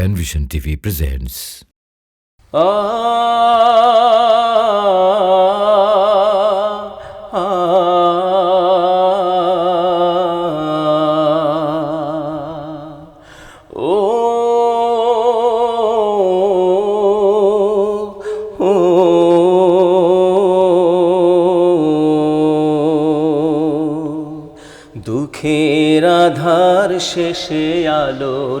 Penvision TV presents. দুঃখের আধার শেষে আলোর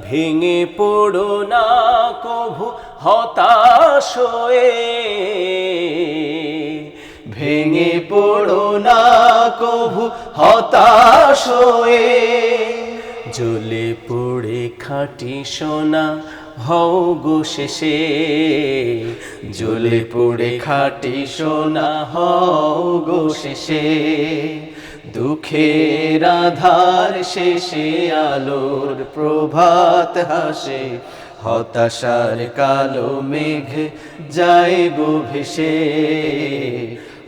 ভেঙে পড়ো না, কভু হতাশ ভেঙে পড়ো না, কভু হতাশ জ্বলে পড়ে খাটি সোনা, হও গো শেষে। জ্বলে পড়ে খাটি সোনা, হও গো শেষে। দুঃখের আধার শেষে আলোর প্রভাত হাসে। হতাশার কালো মেঘ যায় গো ভেসে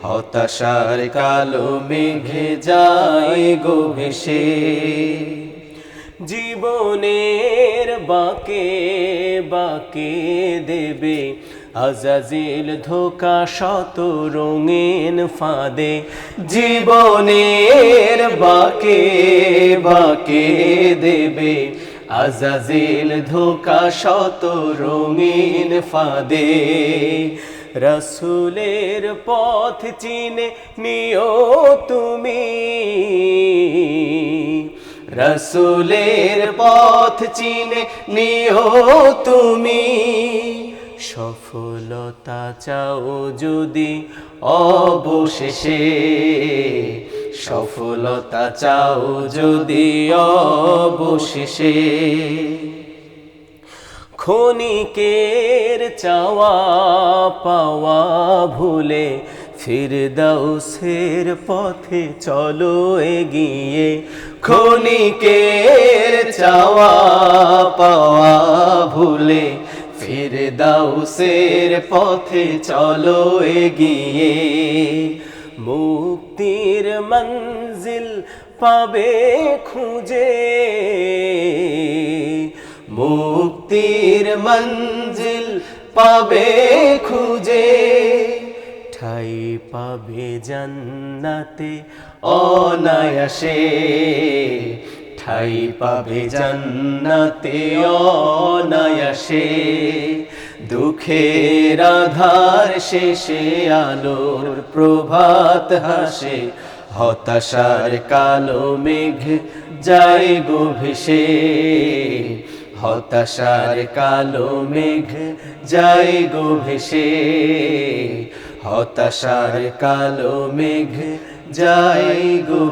হতাশার কালো মেঘে যায় গো ভেসে জীবনের বাকে বাকে দেবে আজাজিল ধোকা শত রঙিন ফাঁদে, জীবনের বাকে বাকে দেবে। আজাজিল ধোকা শত রঙিন ফাঁদে, রসুলের পথ চিনে নিও তুমি। রসুলের পথ চিনে নিও তুমি। সফলতা চাও যদি অবশেষে, সফলতা চাও যদি অবশেষে। ক্ষণিকের চাওয়া পাওয়া ভুলে ফিরদাউসের পথে চলো এগিয়ে। ক্ষণিকের চাওয়া পাওয়া ভুলে ফিরদাউসের পথে, চলো এগিয়ে। মুক্তির মঞ্জিল পাবে খুঁজে। মুক্তির মঞ্জিল পাবে খুঁজে। ঠাই পাবে জান্নাতে অনায়াসে। ঠাই পাবে জান্নাতে অনায়াসে? দুঃখের আধার শেষে আলোর প্রভাত হাসে। হতাশার কালো মেঘ যায় গো ভেসে। হতাশার কালো মেঘ যায় গো হতাশার কালো মেঘ যায় গো